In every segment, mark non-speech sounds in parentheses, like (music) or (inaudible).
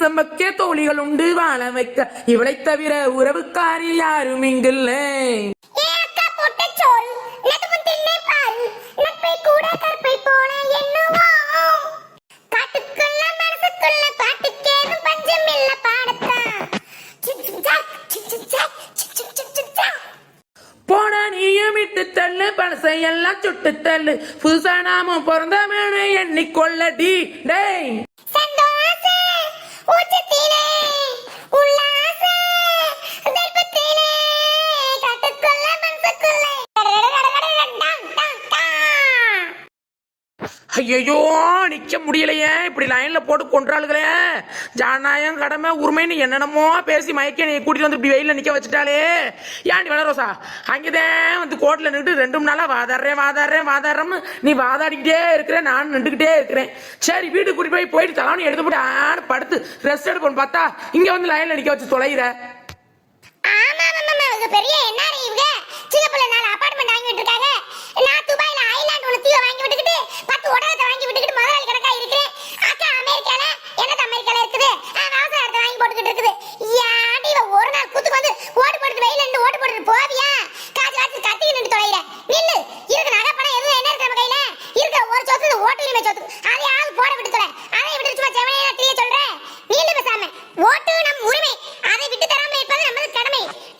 செம்மக்கிய தோழிகள் உண்டு வாழ வைக்க. இவளை தவிர உறவுக்காரில் யாரும் இங்கில்லை. தள்ளு பழசை எல்லாம் சுட்டு தள்ளு புதுசா நாமும் பிறந்த எண்ணிக்கொள்ள டி டேய். ஐயையோ நிற்க முடியலையே. இப்படி லைனில் போட்டு கொன்றாளுகளே. ஜனநாயகம் கடமை உரிமைன்னு என்னென்னமோ பேசி மயக்கே நீ கூட்டிட்டு வந்து இப்படி வெயிலில் நிற்க வச்சுட்டாலே ஏன்டி வேணா ரோசா? அங்கேதான் வந்து கோட்டில் நின்றுட்டு ரெண்டு மூணு நாளாக வாதாடுறேன் வாதாடுறேன் வாதாடுறேன்னு நீ வாதாடிக்கிட்டே இருக்கிறேன் நான் நின்றுக்கிட்டே இருக்கிறேன். சரி வீட்டுக்கு கூட்டிட்டு போய் போயிட்டு தலைவனி எடுத்து போட்டு ஆன படுத்து ரெஸ்ட் எடுப்போம் பார்த்தா இங்கே வந்து லைனில் நிற்க வச்சு தொலைகிற பெரிய என்ன இவங்க? சின்ன பிள்ளை நாலு அப்பார்ட்மெண்ட் வாங்கிட்டு இருக்காங்க.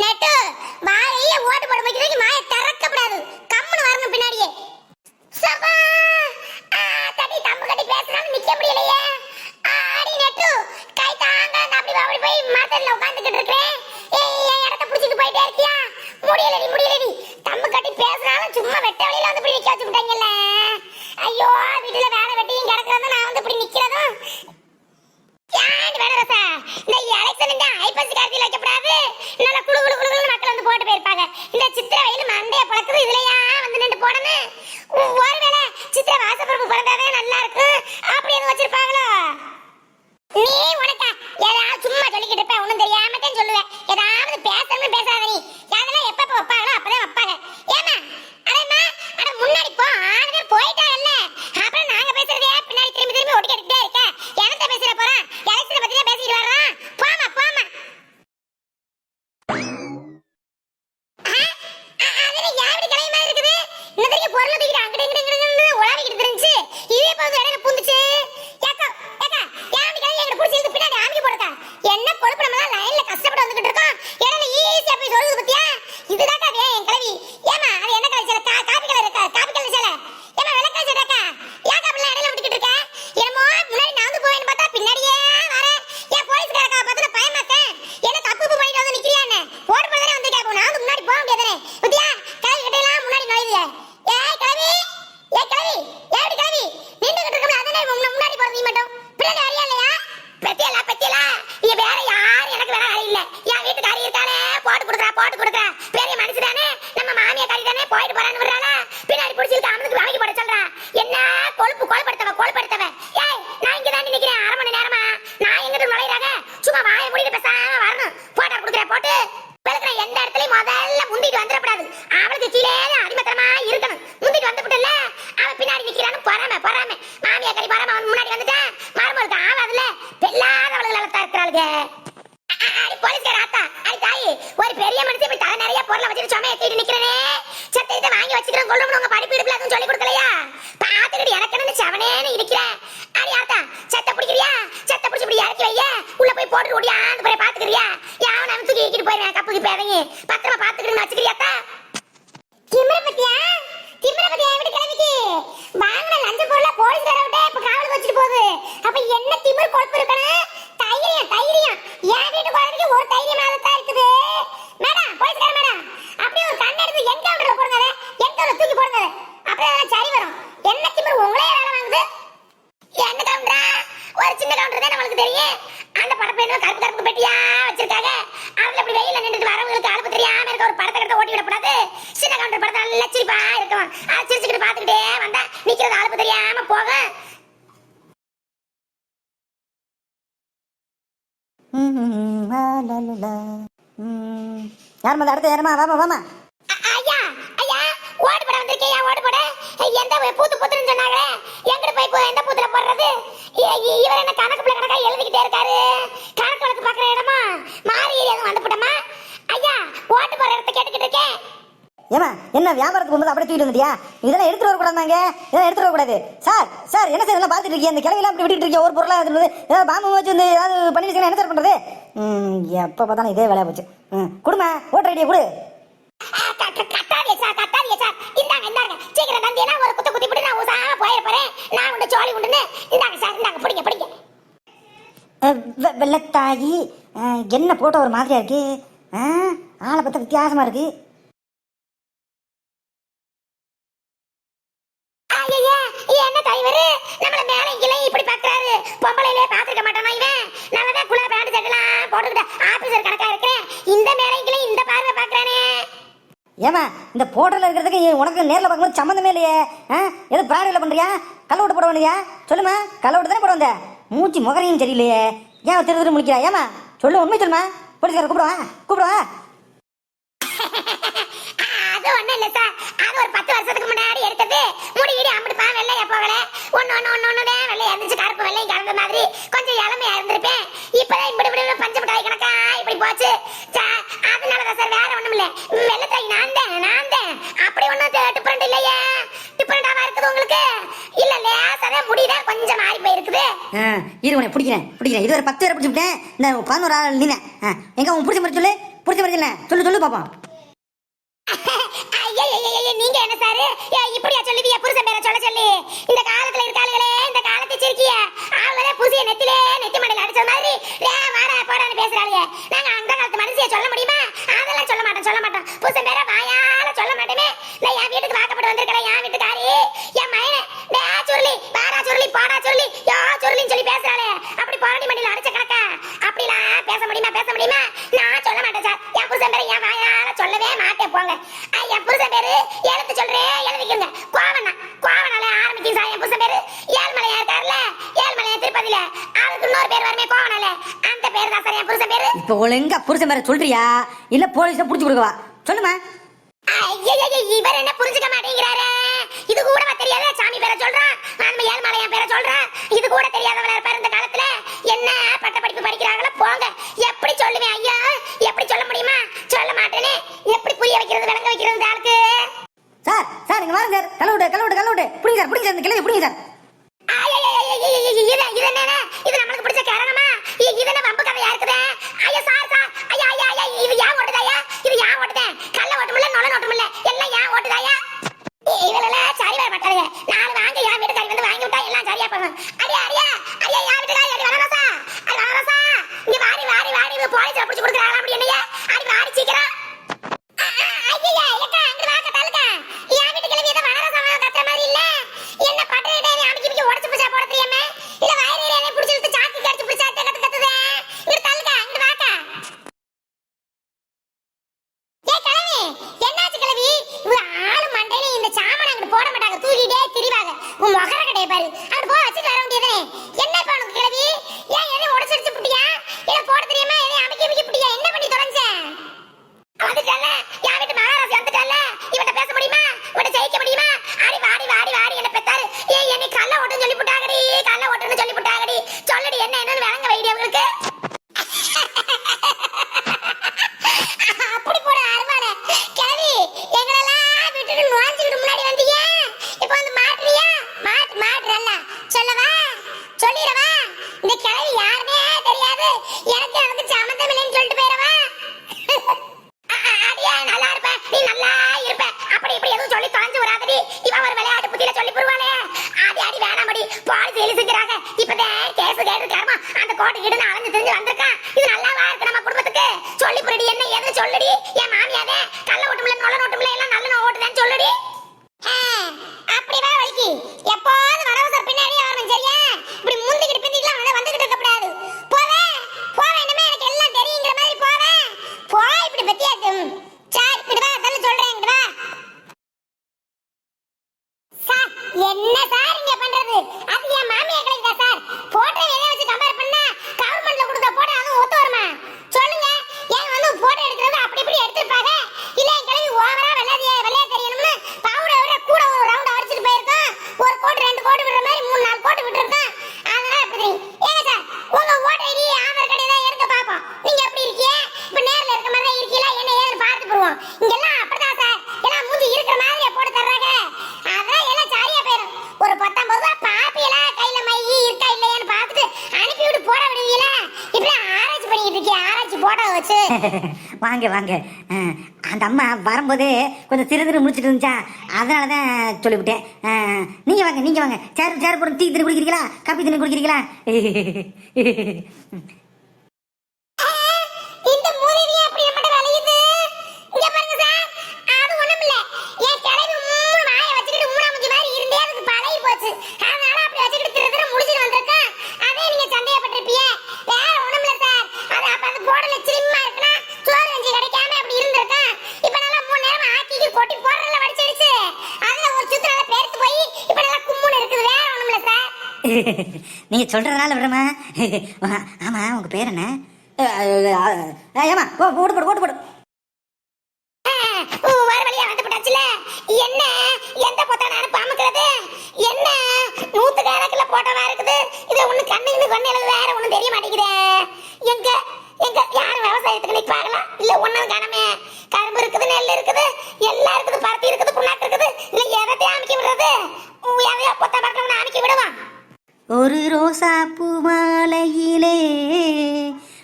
¡Neto! குளு குளு குளு மக்கள் வந்து போட்டு போயிருப்பாங்க. இந்த சித்திர வெயில் மண்டைய பழக்குது இதுலயா வந்து நின்று போடணும்? ஒருவேளை சித்திர வாசப்பருப்பு பிறந்தாவே நல்லா இருக்கும். அப்படின்னு வச்சிருப்பாங்களோ? நீ உனக்கா ஏதாவது சும்மா சொல்லிக்கிட்டு இருப்ப நீ மட்டும் பிறகு ஓடியாந்து போய் பாத்துக்கிறியா? யாவன் அமுச்சு தூக்கிட்டு போயிருவேன் கப்புக்கு பேதைங்க பத்திரமா பாத்துக்கிட்டு வச்சுக்கிறியாத்தா திமிர பத்தியா? திமிர பத்தியா எப்படி கிளம்பிக்கு வாங்கின லஞ்ச பொருளை போலீஸ் வேற விட்டு இப்ப காவலுக்கு வச்சுட்டு போகுது. அப்ப என்ன திமிர் கொழுப்பு இருக்கணும்? தைரியம் தைரியம். ஏன் வீட்டு குழந்தைக்கு ஒரு தைரியம் ஆகத்தான் இருக்குது. மேடம் போலீஸ்கார மேடம் அப்படியே ஒரு கண்ணை எடுத்து என்கவுண்டர்ல போடுங்க என்கவுண்டர் தூக்கி போடுங்க அப்படியே சரி வரும். என்ன திமிர் உங்களே முழுக்க ஓட்டி விடக்கூடாது சின்ன கவுண்டர் படத்தை நல்லா சிரிப்பா இருக்கும். அதை சிரிச்சுக்கிட்டு பார்த்துக்கிட்டே வந்தா நிக்கிறது ஆளுக்கு தெரியாம போக ஐயா ஐயா ஓடு வந்திருக்கேன் ஓடு எந்த பூத்து பூத்துன்னு சொன்னாங்களே? எங்கிட்ட போய் எந்த பூத்துல போடுறது? இவர் என்ன கணக்கு பிள்ளை கணக்கா எழுதிக்கிட்டே இருக்காரு. கணக்கு வழக்கு பார்க்குற இடமா? மாறி வந்து போட்டோமா? ஐயா ஓட்டு போற இடத்த கேட்டுக்கிட்டு இருக்கேன். ஏமா என்ன வியாபாரத்துக்கு போகும்போது அப்படியே தூக்கிட்டு வந்துட்டியா? இதெல்லாம் எடுத்துட்டு வரக்கூடாதாங்க இதெல்லாம் எடுத்துட்டு வரக்கூடாது. சார் சார் என்ன சார் இதெல்லாம் பார்த்துட்டு இருக்கீங்க? இந்த கிளவிலாம் அப்படி விட்டுட்டு இருக்கீங்க. ஒரு பொருளாக இருந்தது ஏதாவது பாம்பு வச்சு வந்து ஏதாவது பண்ணி வச்சுக்கலாம் என்ன சார் பண்ணுறது எப்போ பார்த்தாலும் இதே வேலையா போச்சு. ம் கொடுமா ஓட்டர் ஐடியா கொடு. சார் கத்தாதீங்க சார். இந்தாங்க இந்தாங்க. சீக்கிரம் தந்தீங்கன்னா ஒரு குத்து குத்தி போட்டு நான் போறேன். நான் உண்டு சோழி உண்டுன்னு. இந்தாங்க சார் இந்தாங்க பிடிங்க பிடிங்க. வெள்ளத்தாயி என்ன போட்டோ ஒரு மாதிரியா இருக்கு? ஆ, ஆளை பார்த்தா வித்தியாசமா இருக்கு. என்ன தலைவரு? நம்மள மேல கீழே இப்படி பாக்குறாரு பொம்பளையிலே பாத்துக்க மாட்டானா இவன்? நல்லதா குலா பேண்ட் சட்டெல்லாம் போட்டுக்கிட்ட ஆபீசர் கணக்கா இருக்கிறேன் இந்த மேல இந்த பார்வை பாக்குறானே ஏமா இந்த போட்டோல இருக்கிறதுக்கு உனக்கு நேர்ல பார்க்கும்போது சம்மந்தமே இல்லையே? எது பிராணியில் பண்றியா? கள்ள விட்டு போட வேண்டியா சொல்லுமா கள்ள விட்டு தானே போட வந்த? மூச்சு முகரையும் சரியில்லையே. ஏன் திரு திரு முடிக்கிறா ஏமா சொல்லு உண்மை சொல்லுமா போலீஸ்கார கூப்பிடுவா கூப்பிடுவா. அது ஒண்ணும் இல்ல சார். அது ஒரு பத்து வருஷத்துக்கு முன்னாடி எடுத்தது. முடி இடி அம்படி பா வெள்ளையா போகல. ஒண்ணு ஒண்ணு ஒண்ணு ஒண்ணு தான் வெள்ளையா இருந்துச்சு. கருப்பு வெள்ளையும் கலந்த மாதிரி. கொஞ்சம் இளமையா இருந்திருப்பேன். இப்பதான் இப்படி இப்படி பஞ்சு மிட்டாய் கணக்கா இப்படி போச்சு. அதனாலதான் சார் வேற ஒண்ணும் இல்ல வெள்ளத்தாய் நான் தான் நான் தான். அப்படி ஒண்ணும் டிஃபரெண்ட் இல்லையே. டிஃபரெண்டாவா இருக்குது உங்களுக்கு? இல்ல லேசாதான் முடிதான் கொஞ்சம் மாறி போயிருக்குது. இரு உன்னை பிடிக்கிறேன் பிடிக்கிறேன். இது ஒரு பத்து பேரை பிடிச்சிவிட்டேன் இந்த பதினோரு ஆள் நீனே ஆ எங்க உன் பிடிச்ச மாதிரி சொல்லு? பிடிச்ச மாதிரி சொல்லு சொல்லு சொல்லு பாப்போம் நீங்க என்ன சாரு இப்படியா சொல்லுவிய புருஷன் பேரை சொல்ல சொல்லி இந்த காலத்துல இருக்காளுகளே இந்த காலத்தை சிரிக்கிய ஆளுகளே புசிய நெத்திலே நெத்தி மண்டையில அடிச்ச மாதிரி ரே வாடா போடான்னு பேசுறாளுங்க நாங்க அந்த காலத்து மனுஷிய சொல்ல முடியுமா அதெல்லாம் சொல்ல மாட்டோம் சொல்ல மாட்டோம் புருஷன் பேரை வாயால சொல்ல மாட்டேனே நான் என் வீட்டுக்கு வாக்கப்பட்டு வந்திருக்கிறேன் என் வீட்டுக்காரி இப்போ ஒழுங்கா புருஷன் பேரை சொல்றியா? இல்ல போலீஸை பிடிச்சி கொடுக்கவா? சொல்லுமா இவர் என்ன புரிஞ்சுக்க மாட்டேங்கிறாரே? இது கூட தெரியாத சாமி பேரை சொல்றான் நம்ம ஏழ்மலையா பேரை சொல்றான் இது கூட தெரியாதவளா இருப்பாரு இந்த காலத்துல? என்ன பட்ட படிப்பு படிக்கிறாங்களோ போங்க. எப்படி சொல்லுவேன் ஐயா? எப்படி சொல்ல முடியுமா? சொல்ல மாட்டேனே. எப்படி புரிய வைக்கிறது விளங்க வைக்கிறது இந்த ஆளுக்கு? சார் சார் இங்க வாருங்க சார். விட்டு கள்ள விட்டு பிடிங்க சார் பிடிங்க சார் இந்த கிளவி பிடிங்க சார். இது இது என்னண்ணே? இது நம்மளுக்கு பிடிச்ச காரணமா இ- இது என்ன வம்பு கதையா இருக்குதே ஐயா சார் சார் ஐயா ஐயா ஐயா இது ஏன் ஓட்டுதாயா இது ஏன் ஓட்டுதே கள்ள ஓட்டுமில்ல நொல ஓட்டுமில்ல எல்லாம் ஏன் ஓட்டுதாயா இ- இவளெல்லாம் சரி வர மாட்டாளுங்க நாலு வாங்க என் வீட்டுக்காரி வந்து வாங்கி விட்டா எல்லாம் சரியா போகும் அடியா அடியா அடியா என் வீட்டுக்காரி அடி வரவசா அடி வரவசா இங்க வாடி வாடி வாடி இவ போலீஸ்ல பிடிச்சு கொடுக்குறாங்களா அப்படி என்னையா அடி வாடி சீக்கிரம் ஐயா ஏக்கா அங்க வாக்க தள்ளுங்க என் வீட்டு கிளவி ஏதோ வனரசமா கத்துற மாதிரி இல்ல என்ன பட்டை அடிக்கி பிடிக்கி உடச்சு புடிச்சா போட தெரியாம இல்ல வயிறு எல்லாம் பிடிச்சி இழுத்து சாக்கு கடிச்சு பிடிச்சா கத்து கத்துதே இங்க தள்ளுங்க அங்க வாக்க ஏ கிளவி என்னாச்சு கிளவி இவ ஆளு மண்டையில இந்த சாமான அங்க போட மாட்டாங்க தூக்கிட்டே திரிவாங்க உன் முகர கடைய பாரு அங்க போ வச்சுட்டு வர வேண்டியதுனே என்ன இப்ப உனக்கு கிளவி ஏன் எதை உடச்சிருச்சு புட்டியா இல்ல போட தெரியாம எதை அமைக்கி அமைக்கி புட்டியா என்ன பண்ணி தொலைஞ்சேன் வந்துட்டல்ல என் வீட்டு மகாராசி இவட்ட பேச முடியுமா? இவட்ட ஜெயிக்க முடியுமா? அடி வாடி வாடி வாடி என்ன பெத்தாரு. என்னை ஓட்டுன்னு சொல்லி புட்டாங்கடி ஓட்டுன்னு சொல்லி புட்டாங்கடி சொல்லடி என்ன என்னன்னு விளங்க வைடி அவங்களுக்கு. அப்படி போட அருவானே கிளவி எங்களெல்லாம் விட்டுட்டு முன்னாடி வந்தீங்க இப்போ வந்து மாட்டுறியா? மாட்டு மாட்டுறல்ல. சொல்லவா? சொல்லிடவா? இந்த யாருமே தெரியாது. எனக்கு எனக்கு சம்மந்தம் போட்டோ வாங்க வாங்க. அந்த அம்மா வரும்போதே கொஞ்சம் திரு திரு முடிச்சிட்டு இருந்துச்சா? அதனால தான் சொல்லிவிட்டேன். நீங்கள் நீங்க வாங்க நீங்க வாங்க. சேர் சேர் போட்டு டீ தண்ணி குடிக்கிறீங்களா? காப்பி தண்ணி குடிக்கிறீங்களா? (laughs) நீங்க சொல்றதுனால விடுறமா ஆமா உங்க பேர் என்ன? அஹ், அஹ், அஹ், ஏம்மா போட்டு போடு போட்டு போடு. என்ன? எந்த பொத்தானாலும் பாமுக்கிறது என்ன? நூத்து கணக்குல போட்டவா இருக்குது? இது ஒண்ணு கண்ணுக்கு கண்ணு எனக்கு வேற ஒண்ணும் தெரிய மாட்டேங்குதே. எங்க எங்க யாரும் விவசாயத்துக்கு நிப்பாங்களா இல்ல ஒண்ணும் காணமே. கரும்பு இருக்குது நெல் இருக்குது எல்லாம் இருக்குது பருத்தி இருக்குது புண்ணாக்கு இருக்குது. இல்ல எதையும் அமைக்க விடுறது? உம், எதையோ பொத்த பறக்கணும்னு அமைக்க விடுவான். ஒரு ரோசா பூ மாலையிலே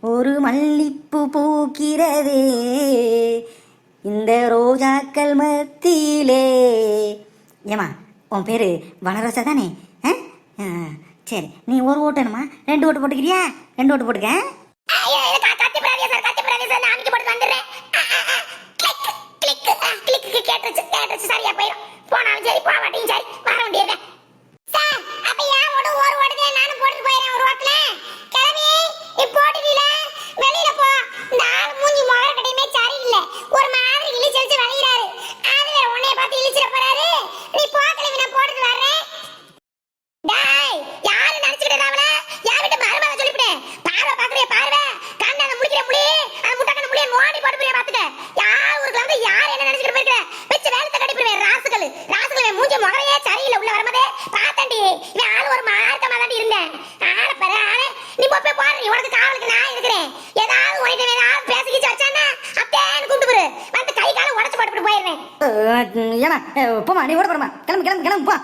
ஒரு மல்லிப்பூ பூக்கிறதே. இந்த ரோஜாக்கள் மத்தியிலே. ஏமா உன் பேரு வனரோசா தானே? ஆ? ஆ, சரி நீ ஒரு ஓட்டணுமா ரெண்டு ஓட்டு போட்டுக்கிறியா? ரெண்டு ஓட்டு போட்டுக்க? ஐயோ, இது சரியா கத்தி பிராதியா சார், கத்தி பிராதியா கண்ணால முடிக்கிற அந்த முட்டக்கண்ண முடிய நோண்டி போட்டு போய் பாத்துக்க. யார் ஊருக்கு வந்து யார் என்ன நினைச்சிட்டு போயிருக்க வச்சு வேலத்தை கட்டி போயிருவேன் ராசுகள் ராசுகள் மூஞ்சி முகரையே சரியில்லை உள்ள வரும்போதே பார்த்தாண்டி இவன் ஆள் ஒரு மார்க்கமா தாண்டி இருந்தேன். ஆள பாரு ஆளு. நீ போய் போய் பாரு உனக்கு காவலுக்கு நான் இருக்கிறேன். ஏதாவது உனக்கு ஏதாவது பேசிக்கிச்சு வச்சானா அத்தேன்னு கூப்பிட்டு போரு வந்து கை காலை உடச்சு போட்டு போயிடுறேன் ஏன்னா போமா நீ ஓட போறமா கிளம்பு கிளம்பு கிளம்பு போ.